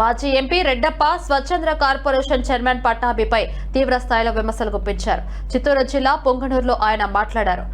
మాజీ ఎంపీ రెడ్డప్ప స్వచ్ఛంద్ర corporation chairman పట్టాభిపై తీవ్ర స్థాయిలో విమర్శలు గుప్పించారు. చిత్తూరు జిల్లా పొంగనూరులో ఆయన మాట్లాడారు.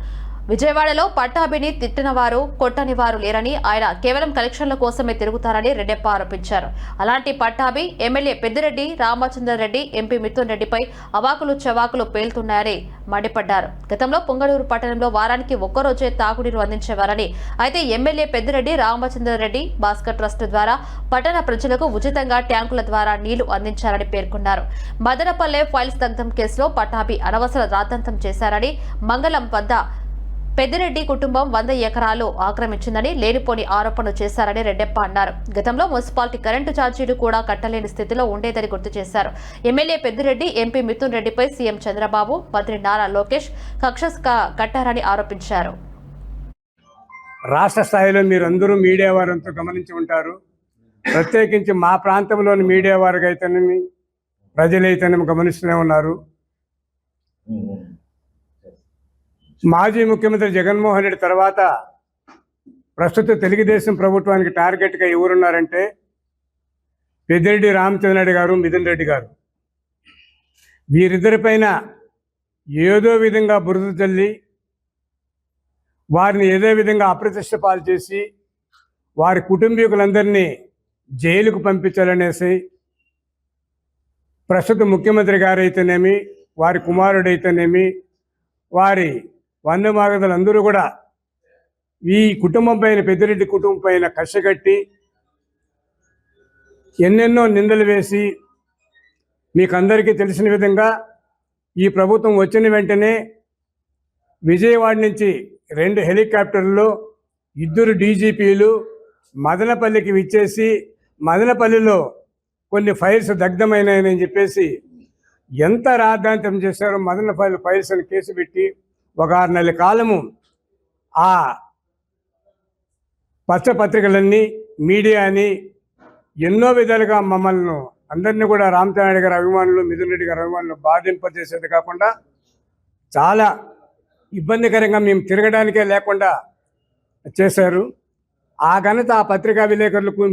విజయవాడలో పట్టాభిని తిట్టినవారు కొట్టనివారు లేరని ఆయన కేవలం కలెక్షన్ల కోసమే తిరుగుతారని రెడ్డప్ప ఆరోపించారు. అలాంటి పట్టాభి ఎమ్మెల్యే పెద్దిరెడ్డి రామచంద్రరెడ్డి ఎంపీ మిథున్ రెడ్డిపై అవాకులు చవాకులు పేలుతున్నాయని మండిపడ్డారు. గతంలో పొంగళూరు పట్టణంలో వారానికి ఒక్కరోజే తాగునీరు అందించేవారని అయితే ఎమ్మెల్యే పెద్దిరెడ్డి రామచంద్రరెడ్డి భాస్కర్ ట్రస్ట్ ద్వారా పట్టణ ప్రజలకు ఉచితంగా ట్యాంకుల ద్వారా నీళ్ళు అందించారని పేర్కొన్నారు. మదనపల్లె ఫైల్స్ దగ్ధం కేసులో పట్టాభి అనవసర రాద్ధాంతం చేశారని మంగళం వద్ద పెద్దిరెడ్డి కుటుంబం వంద ఎకరాలు ఆక్రమించిందని లేనిపోని ఆరోపణలు చేశారని రెడ్డెప్ప అన్నారు. గతంలో మున్సిపాలిటీ కరెంటు ఛార్జీలు కూడా కట్టలేని స్థితిలో ఉండేదని గుర్తు చేశారు. ఎమ్మెల్యే పెద్దిరెడ్డి ఎంపీ మిథున్ రెడ్డిపై సీఎం చంద్రబాబు మంత్రి నారా లోకేష్ కక్ష క- కట్టారని ఆరోపించారు. రాష్ట్ర స్థాయిలో మీరందరూ మీడియా వారంతా గమనించి ఉంటారు. ప్రత్యేకించి మా ప్రాంతంలోని మీడియా వారికి అయితేనేమి ప్రజలైతేనేమి గమనిస్తూనే ఉన్నారు. మాజీ ముఖ్యమంత్రి జగన్మోహన్ రెడ్డి తర్వాత ప్రస్తుత తెలుగుదేశం ప్రభుత్వానికి టార్గెట్గా ఎవరున్నారంటే పెద్దిరెడ్డి రామచంద్రరెడ్డి గారు మిథున్ రెడ్డి గారు. వీరిద్దరిపైన ఏదో విధంగా బురద చల్లి వారిని ఏదో విధంగా అప్రతిష్ట పాలు చేసి వారి కుటుంబీకులందరినీ జైలుకు పంపించాలనేసి ప్రస్తుత ముఖ్యమంత్రి గారైతేనేమి వారి కుమారుడైతేనేమి వారి వంద అందరూ కూడా ఈ కుటుంబం పైన పెద్దిరెడ్డి కుటుంబం పైన కష్టగట్టి ఎన్నెన్నో నిందలు వేసి మీకు అందరికీ తెలిసిన విధంగా ఈ ప్రభుత్వం వచ్చిన వెంటనే విజయవాడ నుంచి రెండు హెలికాప్టర్లు ఇద్దరు డీజీపీలు మదనపల్లికి విచ్చేసి మదనపల్లిలో కొన్ని ఫైల్స్ దగ్ధమైనాయని చెప్పేసి ఎంత రాద్ధాంతం చేశారో మదనపల్లి ఫైల్స్ అని కేసు పెట్టి ఒక ఆరు నెలల కాలము ఆ పత్రికలన్నీ మీడియాని ఎన్నో విధాలుగా మమ్మల్ని అందరినీ కూడా రామచంద్ర గారి అభిమానులు మిథున్ రెడ్డి గారి అభిమానులు బాధింపజేసేది కాకుండా చాలా ఇబ్బందికరంగా మేము తిరగడానికే లేకుండా చేశారు. ఆ ఘనత ఆ పత్రికా విలేకరులకు